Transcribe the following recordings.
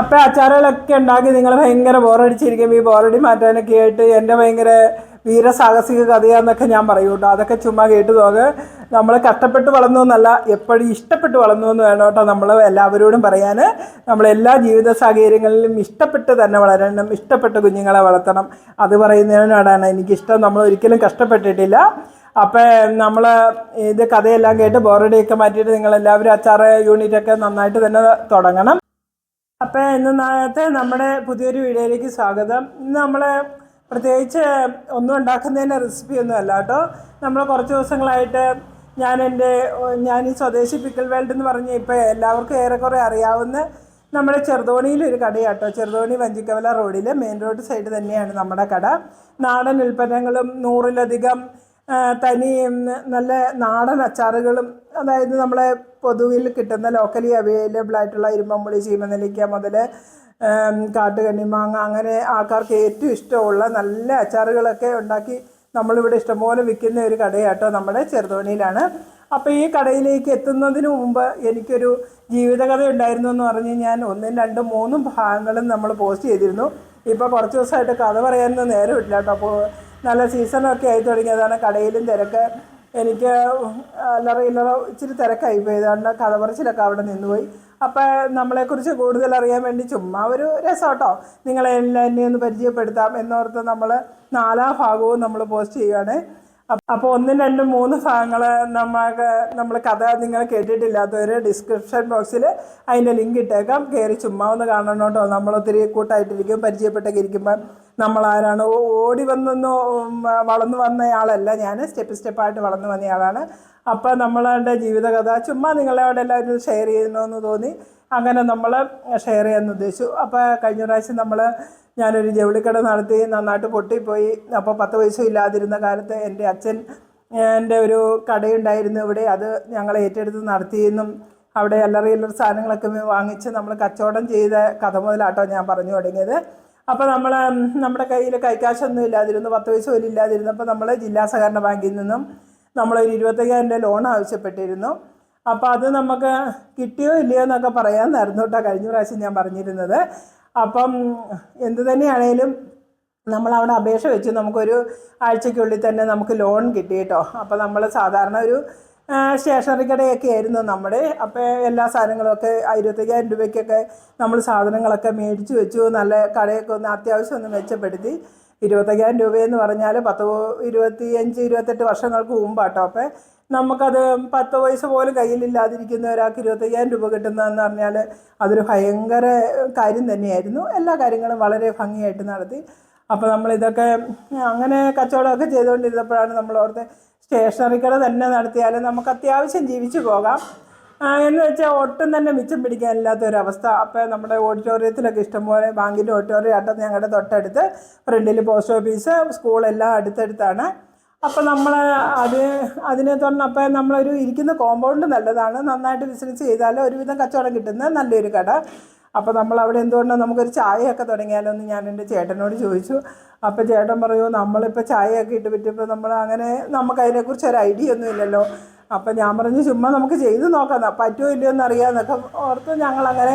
അപ്പം അച്ചാറുകളൊക്കെ ഉണ്ടാക്കി നിങ്ങൾ ഭയങ്കര ബോറടിച്ചിരിക്കും. ഈ ബോറടി മാറ്റാനൊക്കെ ആയിട്ട് എന്റെ ഭയങ്കര വീരസാഹസിക കഥയാന്നൊക്കെ ഞാൻ പറയൂ കേട്ടോ. അതൊക്കെ ചുമ്മാ കേട്ട് നോക്ക്. നമ്മൾ കഷ്ടപ്പെട്ട് വളർന്നു എന്നല്ല എപ്പോഴും ഇഷ്ടപ്പെട്ട് വളർന്നു എന്ന് വേണം കേട്ടോ നമ്മൾ എല്ലാവരോടും പറയാൻ നമ്മൾ എല്ലാ ജീവിത സാഹചര്യങ്ങളിലും ഇഷ്ടപ്പെട്ട് തന്നെ വളരണം ഇഷ്ടപ്പെട്ട് കുഞ്ഞുങ്ങളെ വളർത്തണം. അത് പറയുന്നതിനോടാണ് എനിക്കിഷ്ടം. നമ്മൾ ഒരിക്കലും കഷ്ടപ്പെട്ടിട്ടില്ല. അപ്പം നമ്മൾ ഇത് കഥയെല്ലാം കേട്ട് ബോറടിയൊക്കെ മാറ്റിയിട്ട് നിങ്ങളെല്ലാവരും അച്ചാറ് യൂണിറ്റൊക്കെ നന്നായിട്ട് തന്നെ തുടങ്ങണം. അപ്പോൾ ഇന്ന് നാളത്തെ നമ്മുടെ പുതിയൊരു വീഡിയോയിലേക്ക് സ്വാഗതം. ഇന്ന് നമ്മൾ പ്രത്യേകിച്ച് ഒന്നും ഉണ്ടാക്കുന്നതിന്റെ റെസിപ്പി ഒന്നും അല്ല കേട്ടോ. നമ്മൾ കുറച്ച് ദിവസങ്ങളായിട്ട് ഞാൻ എന്റെ ഞാൻ ഈ സ്വദേശി പിക്കിൾ വേൾഡ് എന്ന് പറഞ്ഞ് ഇപ്പോൾ എല്ലാവർക്കും ഏറെക്കുറെ അറിയാവുന്ന നമ്മുടെ ചെറുതോണിയിൽ ഒരു കടയാട്ടോ ചെറുതോണി വഞ്ചിക്കവല റോഡിൽ മെയിൻ റോഡ് സൈഡ് തന്നെയാണ് നമ്മുടെ കട. നാടൻ ഉൽപ്പന്നങ്ങളും നൂറിലധികം തനി നല്ല നാടൻ അച്ചാറുകളും അതായത് നമ്മളെ പൊതുവിൽ കിട്ടുന്ന ലോക്കലി അവൈലബിൾ ആയിട്ടുള്ള ഇരുമ്പമ്പുളി ചീമനെല്ലിക്ക മുതൽ കാട്ടുകണ്ണിമാങ്ങ അങ്ങനെ ആൾക്കാർക്ക് ഏറ്റവും ഇഷ്ടമുള്ള നല്ല അച്ചാറുകളൊക്കെ ഉണ്ടാക്കി നമ്മളിവിടെ ഇഷ്ടംപോലെ വിൽക്കുന്ന ഒരു കടയാട്ടോ നമ്മുടെ ചെറുതോണിയിലാണ്. അപ്പോൾ ഈ കടയിലേക്ക് എത്തുന്നതിന് മുമ്പ് എനിക്കൊരു ജീവിതകഥ ഉണ്ടായിരുന്നു എന്ന് പറഞ്ഞ് ഞാൻ ഒന്നും രണ്ടും മൂന്നും ഭാഗങ്ങളും നമ്മൾ പോസ്റ്റ് ചെയ്തിരുന്നു. ഇപ്പോൾ കുറച്ച് ദിവസമായിട്ട് കഥ പറയാനൊന്നും നേരമില്ല കേട്ടോ അപ്പോൾ നല്ല സീസണൊക്കെ ആയി തുടങ്ങിയതാണ് കടയിലും തിരക്ക്. എനിക്ക് അല്ലറ ഇച്ചിരി തിരക്കായി പോയി. അതുകൊണ്ട് കഥ പറച്ചിലൊക്കെ അവിടെ നിന്നുപോയി. അപ്പോൾ നമ്മളെക്കുറിച്ച് കൂടുതൽ അറിയാൻ വേണ്ടി ചുമ്മാ ഒരു രസമാട്ടോ നിങ്ങളെ എല്ലാം എന്നെ ഒന്ന് പരിചയപ്പെടുത്താം എന്നോർത്ത് നമ്മൾ നാലാം ഭാഗവും നമ്മൾ പോസ്റ്റ് ചെയ്യുകയാണ് അപ്പോൾ ഒന്നും രണ്ടും മൂന്ന് ഭാഗങ്ങൾ നമുക്ക് നമ്മൾ കഥ നിങ്ങൾ കേട്ടിട്ടില്ലാത്തവർ ഡിസ്ക്രിപ്ഷൻ ബോക്സിൽ അതിന്റെ ലിങ്ക് ഇട്ടേക്കാം. കയറി ചുമ്മാ ഒന്ന് കാണണം കേട്ടോ. നമ്മൾ ഒത്തിരി കൂട്ടായിട്ടിരിക്കും പരിചയപ്പെട്ടൊക്കെ ഇരിക്കുമ്പോൾ നമ്മൾ ആരാണ് ഓടി വന്നൊന്ന് വളർന്നു വന്നയാളല്ല ഞാൻ സ്റ്റെപ്പ് സ്റ്റെപ്പായിട്ട് വളർന്നു വന്നയാളാണ്. അപ്പോൾ നമ്മളുടെ ജീവിതകഥ ചുമ്മാ നിങ്ങളോട് എല്ലാവരും ഷെയർ ചെയ്യണമെന്ന് തോന്നി. അങ്ങനെ നമ്മൾ ഷെയർ ചെയ്യാൻ ഉദ്ദേശിച്ചു. അപ്പോൾ കഴിഞ്ഞ പ്രാവശ്യം നമ്മൾ ഞാനൊരു ജൗളിക്കട നടത്തി നന്നായിട്ട് പൊട്ടിപ്പോയി. അപ്പോൾ പത്ത് പൈസ ഇല്ലാതിരുന്ന കാലത്ത് എന്റെ അച്ഛൻ എന്റെ ഒരു കടയുണ്ടായിരുന്നു ഇവിടെ. അത് ഞങ്ങൾ ഏറ്റെടുത്ത് നടത്തിയെന്നും അവിടെ എല്ലറി ഇല്ലറ സാധനങ്ങളൊക്കെ വാങ്ങിച്ച് നമ്മൾ കച്ചവടം ചെയ്ത കഥ മുതലാട്ടോ ഞാൻ പറഞ്ഞു തുടങ്ങിയത്. അപ്പോൾ നമ്മൾ നമ്മുടെ കയ്യിൽ കൈക്കാശൊന്നും ഇല്ലാതിരുന്നു. പത്ത് പൈസ പോലും ഇല്ലാതിരുന്നപ്പോൾ നമ്മൾ ജില്ലാ സഹകരണ ബാങ്കിൽ നിന്നും നമ്മളൊരു ഇരുപത്തയ്യായിരം രൂപ ലോൺ ആവശ്യപ്പെട്ടിരുന്നു. അപ്പോൾ അത് നമുക്ക് കിട്ടിയോ ഇല്ലയോ എന്നൊക്കെ പറയാമെന്നായിരുന്നു കേട്ടോ. കഴിഞ്ഞ പ്രാവശ്യം ഞാൻ പറഞ്ഞിരുന്നത്. അപ്പം എന്ത് തന്നെയാണേലും നമ്മൾ അവിടെ അപേക്ഷ വെച്ച്. നമുക്കൊരു ആഴ്ചയ്ക്കുള്ളിൽ തന്നെ നമുക്ക് ലോൺ കിട്ടി കേട്ടോ. അപ്പോൾ നമ്മൾ സാധാരണ ഒരു സ്റ്റേഷനറി കടയൊക്കെ ആയിരുന്നു നമ്മുടെ. അപ്പോൾ എല്ലാ സാധനങ്ങളൊക്കെ ഇരുപത്തയ്യായിരം രൂപയ്ക്കൊക്കെ നമ്മൾ സാധനങ്ങളൊക്കെ മേടിച്ച് വെച്ചു. നല്ല കടയൊക്കെ ഒന്ന് അത്യാവശ്യം ഒന്ന് മെച്ചപ്പെടുത്തി. ഇരുപത്തയ്യായിരം രൂപയെന്ന് പറഞ്ഞാൽ പത്ത് ഇരുപത്തി അഞ്ച് ഇരുപത്തെട്ട് വർഷങ്ങൾക്ക് മുമ്പാട്ടോ. അപ്പോൾ നമുക്കത് പത്ത് വയസ്സ് പോലും കയ്യിലില്ലാതിരിക്കുന്ന ഒരാൾക്ക് ഇരുപത്തയ്യായിരം രൂപ കിട്ടുന്നതെന്ന് പറഞ്ഞാൽ അതൊരു ഭയങ്കര കാര്യം തന്നെയായിരുന്നു. എല്ലാ കാര്യങ്ങളും വളരെ ഭംഗിയായിട്ട് നടത്തി. അപ്പോൾ നമ്മളിതൊക്കെ അങ്ങനെ കച്ചവടമൊക്കെ ചെയ്തുകൊണ്ടിരുന്നപ്പോഴാണ് നമ്മൾ ഓർത്ത് സ്റ്റേഷനറി കട തന്നെ നടത്തിയാലും നമുക്ക് അത്യാവശ്യം ജീവിച്ചു പോകാം. എന്ന് വെച്ചാൽ ഒട്ടും തന്നെ മിച്ചം പിടിക്കാനില്ലാത്ത ഒരവസ്ഥ അപ്പോൾ നമ്മുടെ ഓഡിറ്റോറിയത്തിലൊക്കെ ഇഷ്ടംപോലെ ബാങ്കിന്റെ ഓഡിറ്റോറിയം ആട്ടം ഞങ്ങളുടെ തൊട്ടടുത്ത്. ഫ്രണ്ടിൽ പോസ്റ്റ് ഓഫീസ് സ്കൂളെല്ലാം അടുത്തടുത്താണ്. അപ്പോൾ നമ്മൾ അത് അതിനെ തുടർന്ന് അപ്പോൾ നമ്മളൊരു ഇരിക്കുന്ന കോമ്പൗണ്ട് നല്ലതാണ്. നന്നായിട്ട് ബിസിനസ് ചെയ്താൽ ഒരുവിധം കച്ചവടം കിട്ടുന്ന നല്ലൊരു കട. അപ്പോൾ നമ്മൾ അവിടെ എന്തുകൊണ്ടാണ് നമുക്കൊരു ചായയൊക്കെ തുടങ്ങിയാലോന്ന് ഞാൻ എന്റെ ചേട്ടനോട് ചോദിച്ചു. അപ്പോൾ ചേട്ടൻ പറയൂ നമ്മളിപ്പോൾ ചായയൊക്കെ ഇട്ട് പറ്റിയപ്പോൾ നമ്മൾ അങ്ങനെ നമുക്ക് അതിനെക്കുറിച്ച് ഒരു ഐഡിയ ഒന്നും ഇല്ലല്ലോ. അപ്പോൾ ഞാൻ പറഞ്ഞു ചുമ്മാ നമുക്ക് ചെയ്ത് നോക്കാം പറ്റുമോ ഇല്ലയോ എന്ന് അറിയാമെന്നൊക്കെ ഓർത്ത് ഞങ്ങളങ്ങനെ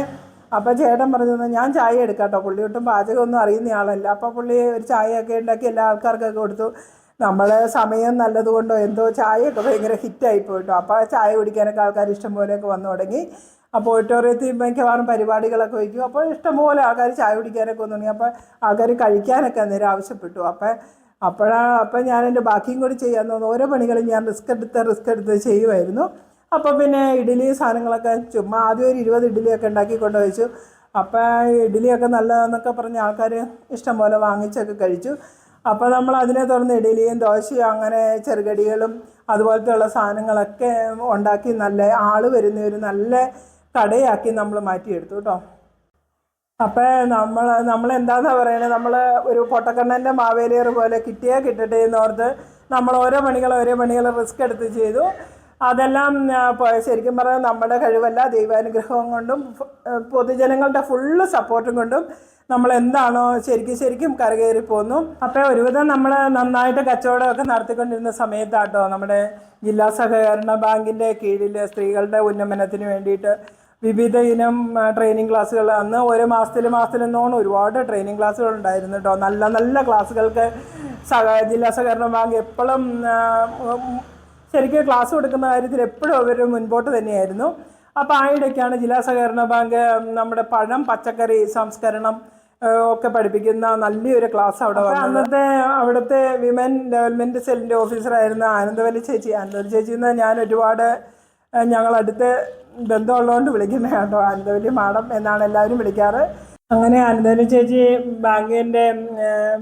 അപ്പോൾ ചേട്ടൻ പറഞ്ഞു ഞാൻ ചായ എടുക്കാട്ടോ കേട്ടോ പുള്ളി ഒട്ടും പാചകമൊന്നും അറിയുന്ന ആളല്ല. അപ്പോൾ പുള്ളി ഒരു ചായയൊക്കെ ഉണ്ടാക്കി എല്ലാ ആൾക്കാർക്കൊക്കെ കൊടുത്തു. നമ്മൾ സമയം നല്ലതുകൊണ്ടോ എന്തോ ചായയൊക്കെ ഭയങ്കര ഹിറ്റായി പോയിട്ടോ. അപ്പോൾ ചായ കുടിക്കാനൊക്കെ ആൾക്കാർ ഇഷ്ടം ഇഷ്ടംപോലെയൊക്കെ വന്നു തുടങ്ങി. അപ്പോൾ ഓഡിറ്റോറിയത്തിൽ മിക്കവാറും പരിപാടികളൊക്കെ വയ്ക്കും. അപ്പോൾ ഇഷ്ടംപോലെ ആൾക്കാർ ചായ കുടിക്കാനൊക്കെ വന്നു അപ്പോൾ ആൾക്കാർ കഴിക്കാനൊക്കെ അന്നേരം ആവശ്യപ്പെട്ടു. അപ്പോൾ അപ്പോഴാണ് അപ്പം ഞാൻ എന്റെ ബാക്കിയും കൂടി ചെയ്യാൻ തോന്നുന്നു. ഓരോ പണികളും ഞാൻ റിസ്ക് എടുത്ത് റിസ്ക് എടുത്ത് ചെയ്യുമായിരുന്നു. അപ്പോൾ പിന്നെ ഇഡ്ഡലി സാധനങ്ങളൊക്കെ ചുമ്മാ ആദ്യം ഒരു ഇരുപത് ഇഡ്ഡലിയൊക്കെ ഉണ്ടാക്കി കൊണ്ട് വെച്ചു. അപ്പോൾ ഇഡ്ഡലിയൊക്കെ നല്ലതെന്നൊക്കെ പറഞ്ഞ് ആൾക്കാർ ഇഷ്ടം പോലെ വാങ്ങിച്ചൊക്കെ കഴിച്ചു. അപ്പോൾ നമ്മൾ അതിനെ തുടർന്ന് ഇഡ്ഡലിയും ദോശയും അങ്ങനെ ചെറുകടികളും അതുപോലത്തെ ഉള്ള സാധനങ്ങളൊക്കെ ഉണ്ടാക്കി നല്ല ആൾ വരുന്ന ഒരു നല്ല കടയാക്കി നമ്മൾ മാറ്റിയെടുത്തു കേട്ടോ അപ്പോൾ നമ്മൾ നമ്മൾ എന്താണെന്നാ പറയുന്നത് നമ്മൾ ഒരു പൊട്ടക്കണ്ണന്റെ മാവേലിയർ പോലെ കിട്ടിയാൽ കിട്ടട്ടെ എന്നോർത്ത് നമ്മൾ ഓരോ പണികൾ ഓരോ പണികൾ റിസ്ക് എടുത്ത് ചെയ്തു. അതെല്ലാം ശരിക്കും പറഞ്ഞാൽ നമ്മുടെ കഴിവല്ല ദൈവാനുഗ്രഹം കൊണ്ടും പൊതുജനങ്ങളുടെ ഫുള്ള് സപ്പോർട്ടും കൊണ്ടും നമ്മൾ എന്താണോ ശരിക്കും ശരിക്കും കരകയറി പോന്നു. അപ്പോൾ ഒരുവിധം നമ്മൾ നന്നായിട്ട് കച്ചവടമൊക്കെ നടത്തിക്കൊണ്ടിരുന്ന സമയത്താട്ടോ നമ്മുടെ ജില്ലാ സഹകരണ ബാങ്കിന്റെ കീഴിൽ സ്ത്രീകളുടെ ഉന്നമനത്തിന് വേണ്ടിയിട്ട് വിവിധ ഇനം ട്രെയിനിങ് ക്ലാസ്സുകൾ അന്ന് ഓരോ മാസത്തിൽ മാസത്തിലെന്നോണം ഒരുപാട് ട്രെയിനിങ് ക്ലാസ്സുകൾ ഉണ്ടായിരുന്നു കേട്ടോ നല്ല നല്ല ക്ലാസ്സുകൾക്ക് സഹ ജില്ലാ സഹകരണ ബാങ്ക് എപ്പോഴും ശരിക്കും ക്ലാസ് കൊടുക്കുന്ന കാര്യത്തിൽ എപ്പോഴും അവർ മുൻപോട്ട് തന്നെയായിരുന്നു. അപ്പോൾ ആ ഇടയ്ക്കാണ് ജില്ലാ സഹകരണ ബാങ്ക് നമ്മുടെ പഴം പച്ചക്കറി സംസ്കരണം ഒക്കെ പഠിപ്പിക്കുന്ന നല്ലൊരു ക്ലാസ് അവിടെ വന്നു അന്നത്തെ അവിടുത്തെ വിമൻ ഡെവലപ്മെന്റ് സെല്ലിന്റെ ഓഫീസറായിരുന്ന ആനന്ദവല്ലി ചേച്ചി. ആനന്ദവല്ലി ചേച്ചി എന്ന് ഞാൻ ഒരുപാട് ഞങ്ങൾ ഞങ്ങളടുത്ത് ബന്ധമുള്ളതുകൊണ്ട് വിളിക്കുന്നത് കേട്ടോ. ആനന്ദവല്ലി മാഡം എന്നാണ് എല്ലാവരും വിളിക്കാറ്. അങ്ങനെ ആനന്ദവല്ലി ചേച്ചി ബാങ്കിന്റെ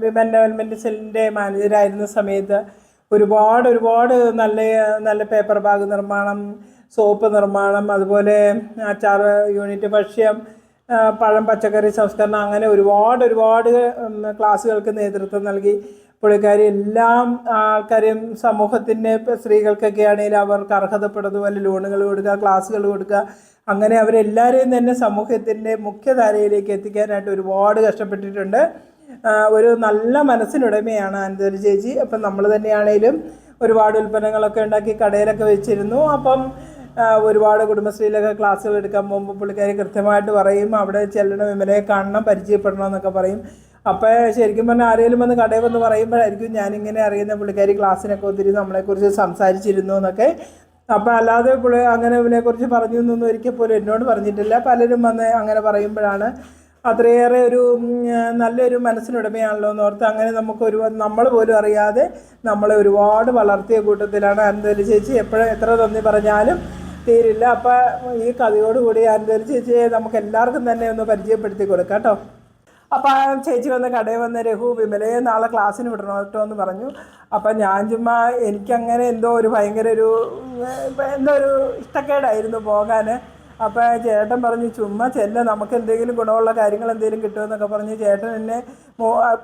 വിമൻ ഡെവലപ്മെന്റ് സെല്ലിന്റെ മാനേജരായിരുന്ന സമയത്ത് ഒരുപാട് ഒരുപാട് നല്ല നല്ല പേപ്പർ ബാഗ് നിർമ്മാണം സോപ്പ് നിർമ്മാണം അതുപോലെ അച്ചാർ യൂണിറ്റ് ഭക്ഷ്യം പഴം പച്ചക്കറി സംസ്കരണം അങ്ങനെ ഒരുപാട് ഒരുപാട് ക്ലാസ്സുകൾക്ക് നേതൃത്വം നൽകി. പുള്ളിക്കാരി എല്ലാം ആൾക്കാരെയും സമൂഹത്തിന്റെ സ്ത്രീകൾക്കൊക്കെ ആണെങ്കിൽ അവർക്ക് അർഹതപ്പെടുന്നതുപോലെ ലോണുകൾ കൊടുക്കുക ക്ലാസ്സുകൾ കൊടുക്കുക. അങ്ങനെ അവരെല്ലാവരെയും തന്നെ സമൂഹത്തിന്റെ മുഖ്യധാരയിലേക്ക് എത്തിക്കാനായിട്ട് ഒരുപാട് കഷ്ടപ്പെട്ടിട്ടുണ്ട്. ഒരു നല്ല മനസ്സിനുടമയാണ് അനന്തരി ചേച്ചി. അപ്പം നമ്മൾ തന്നെയാണേലും ഒരുപാട് ഉൽപ്പന്നങ്ങളൊക്കെ ഉണ്ടാക്കി കടയിലൊക്കെ വെച്ചിരുന്നു. അപ്പം ഒരുപാട് കുടുംബശ്രീയിലൊക്കെ ക്ലാസ്സുകൾ എടുക്കാൻ പോകുമ്പോൾ പുള്ളിക്കാരി കൃത്യമായിട്ട് പറയും അവിടെ ചെല്ലണം ഇവരെ കാണണം പരിചയപ്പെടണം എന്നൊക്കെ പറയും. അപ്പോൾ ശരിക്കും പറഞ്ഞാൽ ആരെങ്കിലും വന്ന് കടയിൽ വന്ന് പറയുമ്പോഴായിരിക്കും ഞാനിങ്ങനെ അറിയുന്ന പുള്ളിക്കാരി ക്ലാസ്സിനൊക്കെ ഒത്തിരി നമ്മളെക്കുറിച്ച് സംസാരിച്ചിരുന്നു എന്നൊക്കെ. അപ്പോൾ അല്ലാതെ പുള്ളി അങ്ങനെ ഇതിനെക്കുറിച്ച് പറഞ്ഞു എന്നൊന്നും ഒരിക്കൽ പോലും എന്നോട് പറഞ്ഞിട്ടില്ല. പലരും വന്ന് അങ്ങനെ പറയുമ്പോഴാണ് അത്രയേറെ ഒരു നല്ലൊരു മനസ്സിനുടമയാണല്ലോ എന്ന് ഓർത്ത് അങ്ങനെ നമുക്ക് ഒരു നമ്മൾ പോലും അറിയാതെ നമ്മളെ ഒരുപാട് വളർത്തിയ കൂട്ടത്തിലാണ് അനന്തലി ചേച്ചി. എപ്പോഴും എത്ര നന്ദി പറഞ്ഞാലും തീരില്ല. അപ്പം ഈ കഥയോടുകൂടി അനന്തലി ചേച്ചിയെ നമുക്ക് എല്ലാവർക്കും തന്നെ ഒന്ന് പരിചയപ്പെടുത്തി കൊടുക്കാം കേട്ടോ. അപ്പം ആ ചേച്ചി വന്ന് കടയിൽ വന്ന് രഘു വിമലയെ നാളെ ക്ലാസ്സിന് വിടണം കേട്ടോ എന്ന് പറഞ്ഞു. അപ്പം ഞാൻ ചുമ്മാ എനിക്കങ്ങനെ എന്തോ ഒരു ഭയങ്കര ഒരു എന്തോ ഒരു ഇഷ്ടക്കേടായിരുന്നു പോകാൻ അപ്പോൾ ചേട്ടൻ പറഞ്ഞു ചുമ്മാ ചെല്ല നമുക്ക് എന്തെങ്കിലും ഗുണമുള്ള കാര്യങ്ങൾ എന്തെങ്കിലും കിട്ടുമെന്നൊക്കെ പറഞ്ഞ് ചേട്ടൻ എന്നെ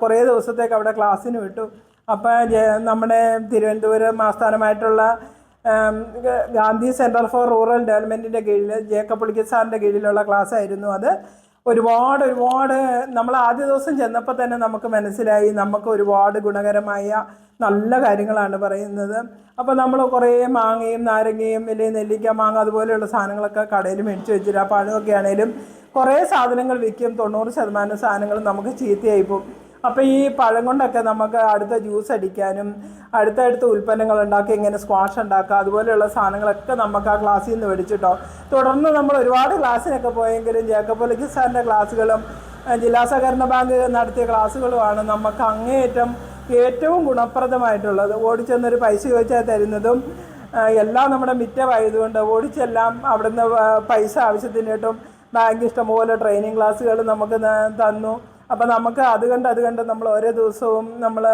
കുറേ ദിവസത്തേക്ക് അവിടെ ക്ലാസ്സിന് വിട്ടു. അപ്പോൾ നമ്മുടെ തിരുവനന്തപുരം ആസ്ഥാനമായിട്ടുള്ള ഗാന്ധി സെന്റർ ഫോർ റൂറൽ ഡെവലപ്മെന്റിന്റെ കീഴിൽ ജേക്കബ് പുളിക്കൽ സാറിന്റെ കീഴിലുള്ള ക്ലാസ്സായിരുന്നു അത്. ഒരുപാട് ഒരുപാട് നമ്മൾ ആദ്യ ദിവസം ചെന്നപ്പോൾ തന്നെ നമുക്ക് മനസ്സിലായി. നമുക്ക് ഒരുപാട് ഗുണകരമായ നല്ല കാര്യങ്ങളാണ് പറയുന്നത്. അപ്പോൾ നമ്മൾ കുറേ മാങ്ങയും നാരങ്ങയും അല്ലെങ്കിൽ നെല്ലിക്ക മാങ്ങ അതുപോലെയുള്ള സാധനങ്ങളൊക്കെ കടയിൽ മേടിച്ച് വെച്ചിട്ട് ആ പഴമൊക്കെ ആണെങ്കിലും കുറേ സാധനങ്ങൾ വിൽക്കും. തൊണ്ണൂറ് ശതമാനം സാധനങ്ങൾ നമുക്ക് ചീത്തയായി പോകും. അപ്പോൾ ഈ പഴം കൊണ്ടൊക്കെ നമുക്ക് അടുത്ത ജ്യൂസ് അടിക്കാനും അടുത്തടുത്ത ഉൽപ്പന്നങ്ങൾ ഉണ്ടാക്കി ഇങ്ങനെ സ്ക്വാഷ് ഉണ്ടാക്കുക അതുപോലെയുള്ള സാധനങ്ങളൊക്കെ നമുക്ക് ആ ക്ലാസ്സിൽ നിന്ന് മേടിച്ചിട്ടോ. തുടർന്ന് നമ്മൾ ഒരുപാട് ക്ലാസ്സിനൊക്കെ പോയെങ്കിലും ജേക്കബ് സാറിന്റെ ക്ലാസ്സുകളും ജില്ലാ സഹകരണ ബാങ്ക് നടത്തിയ ക്ലാസ്സുകളുമാണ് നമുക്ക് അങ്ങേയറ്റം ഏറ്റവും ഗുണപ്രദമായിട്ടുള്ളത്. ഓടിച്ചെന്നൊരു പൈസ ചോദിച്ചാൽ തരുന്നതും എല്ലാം നമ്മുടെ മിറ്റമായതുകൊണ്ട് ഓടിച്ചെല്ലാം അവിടുന്ന് പൈസ ആവശ്യത്തിനായിട്ടും ബാങ്ക് ഇഷ്ടംപോലെ ട്രെയിനിങ് ക്ലാസ്സുകൾ നമുക്ക് തന്നു. അപ്പോൾ നമുക്ക് അത് കണ്ട് അത് കണ്ട് നമ്മൾ ഓരോ ദിവസവും നമ്മൾ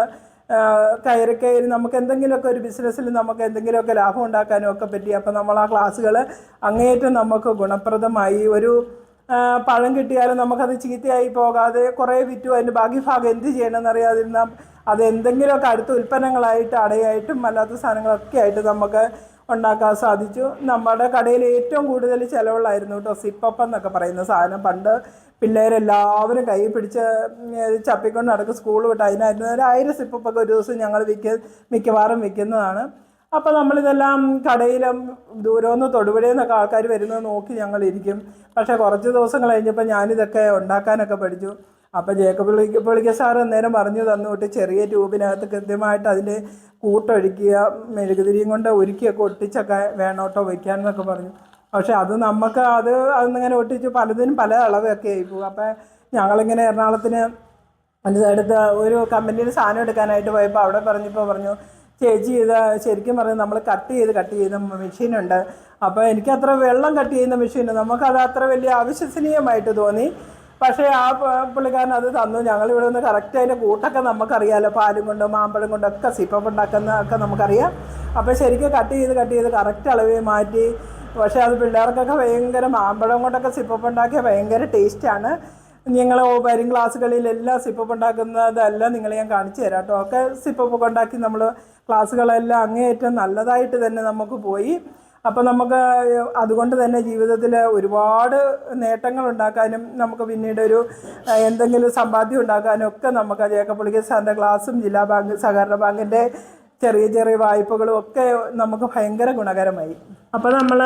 കയറി കയറി നമുക്ക് എന്തെങ്കിലുമൊക്കെ ഒരു ബിസിനസ്സിൽ നമുക്ക് എന്തെങ്കിലുമൊക്കെ ലാഭം ഉണ്ടാക്കാനും ഒക്കെ പറ്റി. അപ്പോൾ നമ്മൾ ആ ക്ലാസ്സുകൾ അങ്ങേയറ്റം നമുക്ക് ഗുണപ്രദമായി. ഒരു പഴം കിട്ടിയാലും നമുക്കത് ചീത്തയായി പോകാതെ കുറേ വിറ്റു. അതിന്റെ ബാക്കി ഭാഗം എന്ത് ചെയ്യണമെന്ന് അറിയാതിരുന്ന അത് എന്തെങ്കിലുമൊക്കെ അടുത്ത ഉൽപ്പന്നങ്ങളായിട്ട് അടയായിട്ടും അല്ലാത്ത സാധനങ്ങളൊക്കെ ആയിട്ട് നമുക്ക് ഉണ്ടാക്കാൻ സാധിച്ചു. നമ്മുടെ കടയിൽ ഏറ്റവും കൂടുതൽ ചിലവുള്ളായിരുന്നു കേട്ടോ സിപ്പപ്പം എന്നൊക്കെ പറയുന്ന സാധനം. പണ്ട് പിള്ളേരെല്ലാവരും കൈ പിടിച്ച് ചപ്പിക്കൊണ്ട് നടക്കും സ്കൂൾ വിട്ട്. അതിനായിരുന്നു ഒരു ആയിരം സിപ്പൊക്കെ ഒരു ദിവസം ഞങ്ങൾ വിൽക്ക മിക്കവാറും വിൽക്കുന്നതാണ് അപ്പോൾ നമ്മളിതെല്ലാം കടയിലും ദൂരമൊന്ന് തൊടുപുഴയിൽ നിന്നൊക്കെ ആൾക്കാർ വരുന്നത് നോക്കി ഞങ്ങൾ ഇരിക്കും. പക്ഷേ കുറച്ച് ദിവസം കഴിഞ്ഞപ്പോൾ ഞാനിതൊക്കെ ഉണ്ടാക്കാനൊക്കെ പഠിച്ചു. അപ്പോൾ ജേക്കബ് പുളിക്ക സാർ അന്നേരം പറഞ്ഞു തന്നു തൊട്ട് ചെറിയ ട്യൂബിനകത്ത് കൃത്യമായിട്ട് അതിന്റെ കൂട്ടൊഴിക്കുക മെഴുകുതിരിയും കൊണ്ട് ഒരുക്കിയൊക്കെ ഒട്ടിച്ചൊക്കെ വേണം കേട്ടോ വയ്ക്കാനെന്നൊക്കെ പറഞ്ഞു. പക്ഷേ അത് നമുക്ക് അത് അതിങ്ങനെ ഒട്ടിച്ച് പലതിനും പല അളവൊക്കെ ആയി പോകും അപ്പം ഞങ്ങളിങ്ങനെ എറണാകുളത്തിന് അടുത്ത് ഒരു കമ്പനിയിൽ സാധനം എടുക്കാനായിട്ട് പോയപ്പോൾ അവിടെ പറഞ്ഞപ്പോൾ പറഞ്ഞു ചേച്ചി ഇത് ശരിക്കും പറഞ്ഞു നമ്മൾ കട്ട് ചെയ്ത് കട്ട് ചെയ്ത മെഷീനുണ്ട് അപ്പോൾ എനിക്ക് അത്ര വെള്ളം കട്ട് ചെയ്യുന്ന മെഷീൻ നമുക്കത് അത്ര വലിയ അവിശ്വസനീയമായിട്ട് തോന്നി. പക്ഷേ ആ പുള്ളിക്കാരൻ അത് തന്നു. ഞങ്ങൾ ഇവിടെ നിന്ന് കറക്റ്റ് അതിന്റെ കൂട്ടൊക്കെ നമുക്കറിയാമല്ലോ പാലും കൊണ്ടും മാമ്പഴം കൊണ്ടൊക്കെ സിപ്പപ്പ് ഉണ്ടാക്കുന്ന ഒക്കെ നമുക്കറിയാം. അപ്പോൾ ശരിക്കും കട്ട് ചെയ്ത് കട്ട് ചെയ്ത് കറക്റ്റ് അളവിൽ മാറ്റി പക്ഷേ അത് പിള്ളേർക്കൊക്കെ ഭയങ്കര മാമ്പഴം കൊണ്ടൊക്കെ സിപ്പപ്പ് ഉണ്ടാക്കിയ ഭയങ്കര ടേസ്റ്റാണ്. നിങ്ങൾ വരും ക്ലാസ്സുകളിലെല്ലാം സിപ്പപ്പ് ഉണ്ടാക്കുന്നതെല്ലാം നിങ്ങൾ ഞാൻ കാണിച്ചു തരാം കേട്ടോ. ഒക്കെ സിപ്പപ്പ് ഉണ്ടാക്കി നമ്മൾ ക്ലാസ്സുകളെല്ലാം അങ്ങേയറ്റം നല്ലതായിട്ട് തന്നെ നമുക്ക് പോയി. അപ്പോൾ നമുക്ക് അതുകൊണ്ട് തന്നെ ജീവിതത്തിൽ ഒരുപാട് നേട്ടങ്ങൾ ഉണ്ടാക്കാനും നമുക്ക് പിന്നീട് ഒരു എന്തെങ്കിലും സമ്പാദ്യം ഉണ്ടാക്കാനും ഒക്കെ നമുക്ക് ജേക്കബ് പുളിക്കൽ സാറിന്റെ ക്ലാസ്സും ജില്ലാ ബാങ്ക് സഹകരണ ബാങ്കിന്റെ ചെറിയ ചെറിയ വായ്പകളും ഒക്കെ നമുക്ക് ഭയങ്കര ഗുണകരമായി. അപ്പോൾ നമ്മൾ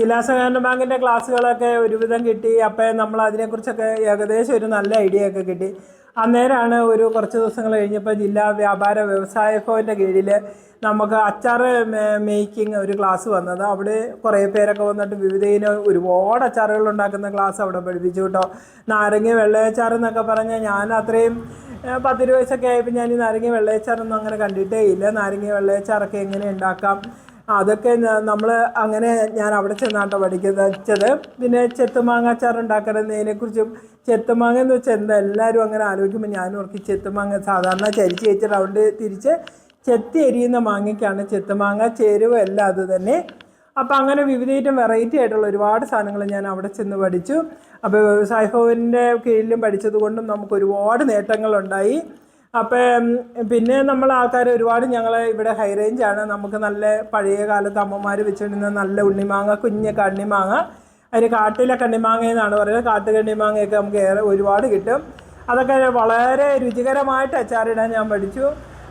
ജില്ലാ സഹകരണ ബാങ്കിന്റെ ക്ലാസ്സുകളൊക്കെ ഒരുവിധം കിട്ടി. അപ്പോൾ നമ്മൾ അതിനെക്കുറിച്ചൊക്കെ ഏകദേശം ഒരു നല്ല ഐഡിയ ഒക്കെ കിട്ടി. അന്നേരമാണ് ഒരു കുറച്ച് ദിവസങ്ങൾ കഴിഞ്ഞപ്പോൾ ജില്ലാ വ്യാപാര വ്യവസായ ഭവന്റെ കീഴിൽ നമുക്ക് അച്ചാർ മേക്കിംഗ് ഒരു ക്ലാസ് വന്നത്. അവിടെ കുറേ പേരൊക്കെ വന്നിട്ട് വിവിധ ഇനം ഒരുപാട് അച്ചാറുകൾ ഉണ്ടാക്കുന്ന ക്ലാസ് അവിടെ പഠിപ്പിച്ചു കേട്ടോ. നാരങ്ങ വെള്ളയച്ചാർ എന്നൊക്കെ പറഞ്ഞാൽ ഞാൻ അത്രയും പത്ത് രൂപ വയസ്സൊക്കെ ആയപ്പോൾ ഞാൻ ഈ നാരങ്ങ വെള്ളയച്ചാറൊന്നും അങ്ങനെ കണ്ടിട്ടേ ഇല്ല. നാരങ്ങ വെള്ളയച്ചാറൊക്കെ എങ്ങനെ ഉണ്ടാക്കാം? അതൊക്കെ നമ്മൾ അങ്ങനെ ഞാൻ അവിടെ ചെന്നാട്ടോ പഠിക്കുന്നത് പിന്നെ ചെത്തുമാങ്ങ അച്ചാർ ഉണ്ടാക്കുന്നതിനെക്കുറിച്ചും ചെത്തുമാങ്ങ എന്ന് വെച്ചാൽ എന്താ എല്ലാവരും അങ്ങനെ ആലോചിക്കുമ്പോൾ ഞാൻ ഓർക്കി ചെത്തുമാങ്ങ സാധാരണ ചരിച്ച് വെച്ച് റൗണ്ട് തിരിച്ച് ചെത്തി എരിയുന്ന മാങ്ങയ്ക്കാണ് ചെത്തുമാങ്ങ ചേരുവ എല്ലാം അത് തന്നെ. അപ്പോൾ അങ്ങനെ വിവിധയിലും വെറൈറ്റി ആയിട്ടുള്ള ഒരുപാട് സാധനങ്ങൾ ഞാൻ അവിടെ ചെന്ന് പഠിച്ചു. അപ്പോൾ വ്യവസായ ഭവന്റെ കീഴിലും പഠിച്ചത് കൊണ്ടും നമുക്ക് ഒരുപാട് നേട്ടങ്ങളുണ്ടായി അപ്പം പിന്നെ നമ്മൾ ആൾക്കാർ ഒരുപാട് ഞങ്ങൾ ഇവിടെ ഹൈ റേഞ്ചാണ് നമുക്ക് നല്ല പഴയ കാലത്ത് അമ്മമാർ വെച്ചുകൊണ്ടിരുന്ന നല്ല ഉണ്ണിമാങ്ങ കുഞ്ഞ കണ്ണിമാങ്ങ. അതിന് കാട്ടിലെ കണ്ണിമാങ്ങ എന്നാണ് പറയുന്നത്. കാട്ടു കണ്ണിമാങ്ങയൊക്കെ നമുക്ക് ഏറെ ഒരുപാട് കിട്ടും. അതൊക്കെ വളരെ രുചികരമായിട്ട് അച്ചാറിടാൻ ഞാൻ പഠിച്ചു.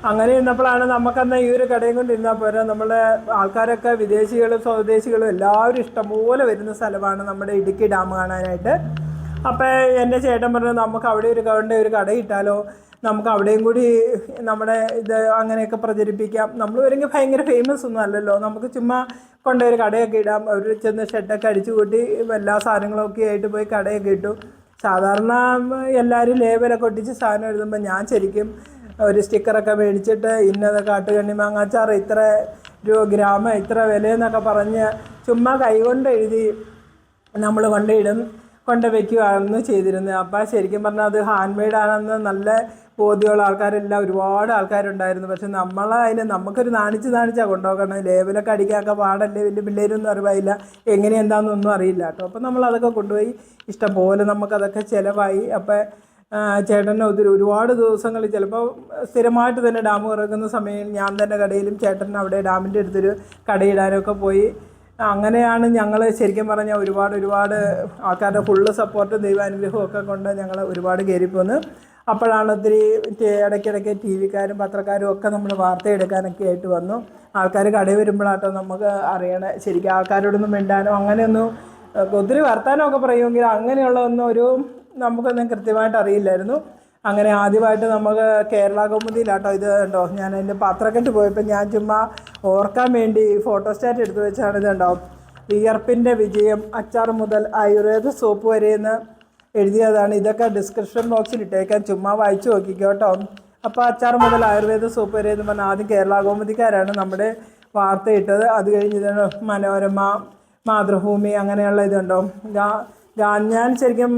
അങ്ങനെ ഇരുന്നപ്പോഴാണ് നമുക്കന്ന് ഈ ഒരു കടയും കൊണ്ട് ഇരുന്നാൽ പോരാ. നമ്മുടെ ആൾക്കാരൊക്കെ വിദേശികളും സ്വദേശികളും എല്ലാവരും ഇഷ്ടംപോലെ വരുന്ന സ്ഥലമാണ് നമ്മുടെ ഇടുക്കി ഡാം കാണാനായിട്ട്. അപ്പോൾ എന്റെ ചേട്ടൻ പറഞ്ഞു നമുക്ക് അവിടെ ഒരു കൊണ്ട് ഒരു കട ഇട്ടാലോ? നമുക്ക് അവിടെയും കൂടി നമ്മുടെ ഇത് അങ്ങനെയൊക്കെ പ്രചരിപ്പിക്കാം. നമ്മൾ വരെങ്കിൽ ഭയങ്കര ഫേമസ് ഒന്നും അല്ലല്ലോ. നമുക്ക് ചുമ്മാ കൊണ്ടുപോയി കടയൊക്കെ ഇടാം. അവർ ചെന്ന് ഷെഡൊക്കെ അടിച്ചു കൂട്ടി എല്ലാ സാധനങ്ങളൊക്കെ ആയിട്ട് പോയി കടയൊക്കെ ഇട്ടു. സാധാരണ എല്ലാവരും ലേബലൊക്കെ ഒട്ടിച്ച് സാധനം എഴുതുമ്പോൾ ഞാൻ ശരിക്കും ഒരു സ്റ്റിക്കറൊക്കെ മേടിച്ചിട്ട് ഇന്നത് കാട്ടുകണ്ണി മാങ്ങാച്ചാർ ഇത്ര രൂപ ഗ്രാമം ഇത്ര വിലയെന്നൊക്കെ പറഞ്ഞ് ചുമ്മാ കൈകൊണ്ട് എഴുതി നമ്മൾ കൊണ്ടിടും കൊണ്ട് വയ്ക്കുകയാണെന്ന് ചെയ്തിരുന്നത്. അപ്പോൾ ശരിക്കും പറഞ്ഞാൽ അത് ഹാൻഡ് മെയ്ഡാണെന്ന് നല്ല ബോധ്യമുള്ള ആൾക്കാരെല്ലാം ഒരുപാട് ആൾക്കാരുണ്ടായിരുന്നു. പക്ഷെ നമ്മൾ അതിന് നമുക്കൊരു നാണിച്ച് നാണിച്ചാണ് കൊണ്ടുപോകണം ലേബലൊക്കെ അടിക്കാനൊക്കെ പാടല്ലേ വലിയ പിള്ളേരൊന്നും അറിവായില്ല. എങ്ങനെ എന്താണെന്നൊന്നും അറിയില്ല കേട്ടോ. അപ്പോൾ നമ്മൾ അതൊക്കെ കൊണ്ടുപോയി ഇഷ്ടം പോലെ നമുക്കതൊക്കെ ചിലവായി. അപ്പോൾ ചേട്ടന് ഒത്തിരി ഒരുപാട് ദിവസങ്ങൾ ചിലപ്പോൾ സ്ഥിരമായിട്ട് തന്നെ ഡാം ഇറങ്ങുന്ന സമയം ഞാൻ തന്നെ കടയിലും ചേട്ടൻ അവിടെ ഡാമിന്റെ അടുത്തൊരു കടയിടാനൊക്കെ പോയി. അങ്ങനെയാണ് ഞങ്ങൾ ശരിക്കും പറഞ്ഞാൽ ഒരുപാട് ഒരുപാട് ആൾക്കാരുടെ ഫുള്ള് സപ്പോർട്ടും ദൈവാനുഗ്രഹവും ഒക്കെ കൊണ്ട് ഞങ്ങൾ ഒരുപാട് കയറിപ്പോന്ന് അപ്പോഴാണ് ഒത്തിരി ഇടയ്ക്കിടയ്ക്ക് ടി വിക്കാരും പത്രക്കാരും ഒക്കെ നമ്മൾ വാർത്ത എടുക്കാനൊക്കെ ആയിട്ട് വന്നു. ആൾക്കാർ കടയിൽ വരുമ്പോഴാട്ടോ നമുക്ക് അറിയണേ ശരിക്കും ആൾക്കാരോടൊന്നും മിണ്ടാനോ അങ്ങനെയൊന്നും ഒത്തിരി വർത്താനമൊക്കെ പറയുമെങ്കിൽ അങ്ങനെയുള്ള ഒന്നും ഒരു നമുക്കൊന്നും കൃത്യമായിട്ട് അറിയില്ലായിരുന്നു. അങ്ങനെ ആദ്യമായിട്ട് നമുക്ക് കേരള കൗമുദിയിലാട്ടോ ഇത് കണ്ടോ? ഞാൻ അതിന്റെ പത്രക്കെട്ട് പോയപ്പോൾ ഞാൻ ചുമ്മാ ഓർക്കാൻ വേണ്ടി ഫോട്ടോസ്റ്റാറ്റ് എടുത്തു വെച്ചാണ് ഇത് കണ്ടോ? വിയർപ്പിന്റെ വിജയം അച്ചാർ മുതൽ ആയുർവേദ സോപ്പ് വരെയെന്ന് എഴുതിയതാണ്. ഇതൊക്കെ ഡിസ്ക്രിപ്ഷൻ ബോക്സിൽ ഇട്ടേക്കാൻ ചുമ്മാ വായിച്ചു നോക്കിക്കോട്ടോ. അപ്പോൾ അച്ചാർ മുതൽ ആയുർവേദ സോപ്പ് വരെ എന്ന് പറഞ്ഞാൽ ആദ്യം കേരള കൗമുദിക്കാരാണ് നമ്മുടെ വാർത്തയിട്ടത് അത് കഴിഞ്ഞ് ഇതാണ് മനോരമ മാതൃഭൂമി അങ്ങനെയുള്ള ഇതുണ്ടോ? ഞാൻ ശരിക്കും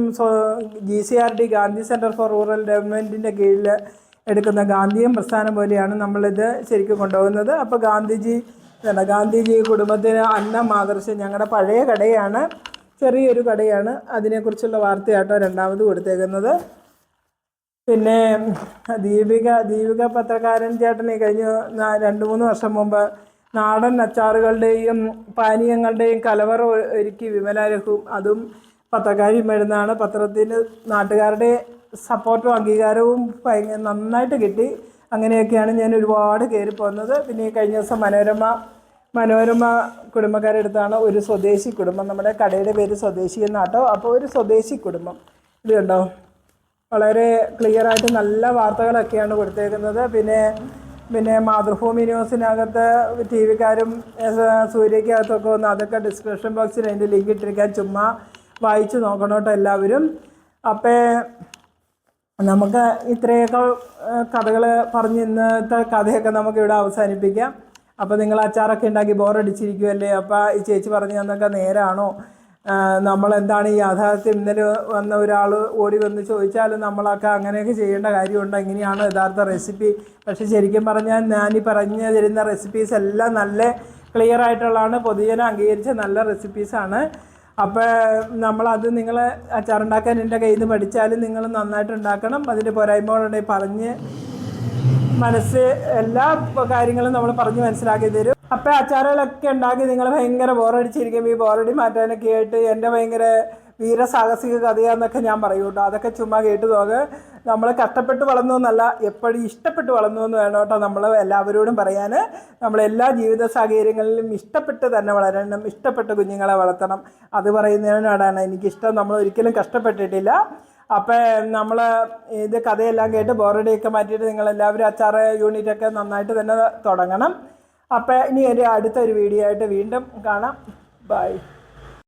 G C R D Gandhi centre for rural ഡെവലപ്മെന്റിന്റെ കീഴിൽ എടുക്കുന്ന ഗാന്ധിയം പ്രസ്ഥാനം പോലെയാണ് നമ്മളിത് ശരിക്കും കൊണ്ടുപോകുന്നത്. അപ്പോൾ ഗാന്ധിജി എന്താണ് ഗാന്ധിജി കുടുംബത്തിന് അന്ന മാതൃശ്യം ഞങ്ങളുടെ പഴയ കടയാണ്. ചെറിയൊരു കടയാണ്. അതിനെക്കുറിച്ചുള്ള വാർത്തയാട്ടോ രണ്ടാമത് കൊടുത്തേക്കുന്നത്. പിന്നെ ദീപിക ദീപിക പത്രക്കാരൻ ചേട്ടനെ കഴിഞ്ഞ രണ്ട് മൂന്ന് വർഷം മുമ്പ് നാടൻ അച്ചാറുകളുടെയും പാനീയങ്ങളുടെയും കലവറ ഒരുക്കി ഒരുക്കി രഘു അതും പത്രക്കാരി മരുന്നാണ്. പത്രത്തിന് നാട്ടുകാരുടെ സപ്പോർട്ടും അംഗീകാരവും ഭയങ്കര നന്നായിട്ട് കിട്ടി. അങ്ങനെയൊക്കെയാണ് ഞാൻ ഒരുപാട് കയറി പോകുന്നത് പിന്നെ ഈ കഴിഞ്ഞ ദിവസം മനോരമ മനോരമ കുടുംബക്കാരെടുത്താണ് ഒരു സ്വദേശി കുടുംബം. നമ്മുടെ കടയുടെ പേര് സ്വദേശി എന്നാട്ടോ. അപ്പോൾ ഒരു സ്വദേശി കുടുംബം. ഇത് കണ്ടോ? വളരെ ക്ലിയറായിട്ട് നല്ല വാർത്തകളൊക്കെയാണ് കൊടുത്തേക്കുന്നത്. പിന്നെ പിന്നെ മാതൃഭൂമി ന്യൂസിനകത്ത് ടി വിക്കാരും സൂര്യക്കകത്തൊക്കെ വന്ന് അതൊക്കെ ഡിസ്ക്രിപ്ഷൻ ബോക്സിൽ അതിന്റെ ലിങ്ക് ഇട്ടിരിക്കാൻ ചുമ്മാ വായിച്ചു നോക്കണം കേട്ടോ എല്ലാവരും. അപ്പോൾ നമുക്ക് ഇത്രയൊക്കെ കഥകൾ പറഞ്ഞ് ഇന്നത്തെ കഥയൊക്കെ നമുക്ക് ഇവിടെ അവസാനിപ്പിക്കാം. അപ്പോൾ നിങ്ങൾ അച്ചാറൊക്കെ ഉണ്ടാക്കി ബോറടിച്ചിരിക്കുമല്ലേ അപ്പോൾ ഈ ചേച്ചി പറഞ്ഞു തന്നൊക്കെ നേരാണോ? നമ്മളെന്താണ് ഈ യാഥാർത്ഥ്യം? ഇന്നലെ വന്ന ഒരാൾ ഓടി വന്ന് ചോദിച്ചാലും നമ്മളൊക്കെ അങ്ങനെയൊക്കെ ചെയ്യേണ്ട കാര്യമുണ്ട്? എങ്ങനെയാണ് യഥാർത്ഥ റെസിപ്പി. പക്ഷെ ശരിക്കും പറഞ്ഞാൽ ഞാൻ ഈ പറഞ്ഞു തരുന്ന റെസിപ്പീസ് എല്ലാം നല്ല ക്ലിയർ ആയിട്ടുള്ളതാണ്. പൊതുജനം അംഗീകരിച്ച നല്ല റെസിപ്പീസാണ് അപ്പോൾ നമ്മളത് നിങ്ങൾ അച്ചാറുണ്ടാക്കാൻ എന്റെ കയ്യിൽ നിന്ന് പഠിച്ചാലും നിങ്ങൾ നന്നായിട്ട് ഉണ്ടാക്കണം അതിന്റെ പോരായ്മകളുണ്ടെങ്കിൽ പറഞ്ഞ് മനസ്സ് എല്ലാ കാര്യങ്ങളും നമ്മൾ പറഞ്ഞ് മനസ്സിലാക്കി തരും. അപ്പോൾ അച്ചാറുകളൊക്കെ ഉണ്ടാക്കി നിങ്ങൾ ഭയങ്കര ബോറടിച്ചിരിക്കുമ്പോൾ ഈ ബോറടി മാറ്റാനൊക്കെ ആയിട്ട് എന്റെ ഭയങ്കര വീരസാഹസിക കഥയാന്നൊക്കെ ഞാൻ പറയൂ കേട്ടോ അതൊക്കെ ചുമ്മാ കേട്ട് നോക്ക്. നമ്മൾ കഷ്ടപ്പെട്ട് വളർന്നു എന്നല്ല എപ്പോഴും ഇഷ്ടപ്പെട്ട് വളർന്നു എന്ന് വേണം കേട്ടോ നമ്മൾ എല്ലാവരോടും പറയാൻ നമ്മൾ എല്ലാ ജീവിത സാഹചര്യങ്ങളിലും ഇഷ്ടപ്പെട്ട് തന്നെ വളരണം ഇഷ്ടപ്പെട്ട് കുഞ്ഞുങ്ങളെ വളർത്തണം. അത് പറയുന്നതിനോടാണ് എനിക്കിഷ്ടം. നമ്മൾ ഒരിക്കലും കഷ്ടപ്പെട്ടിട്ടില്ല. അപ്പോൾ നമ്മൾ ഇത് കഥയെല്ലാം കേട്ട് ബോറടിയൊക്കെ മാറ്റിയിട്ട് നിങ്ങൾ എല്ലാവരും അച്ചാറ് യൂണിറ്റൊക്കെ നന്നായിട്ട് തന്നെ തുടങ്ങണം. അപ്പോൾ ഇനി ഒരു അടുത്തൊരു വീഡിയോ ആയിട്ട് വീണ്ടും കാണാം. ബൈ.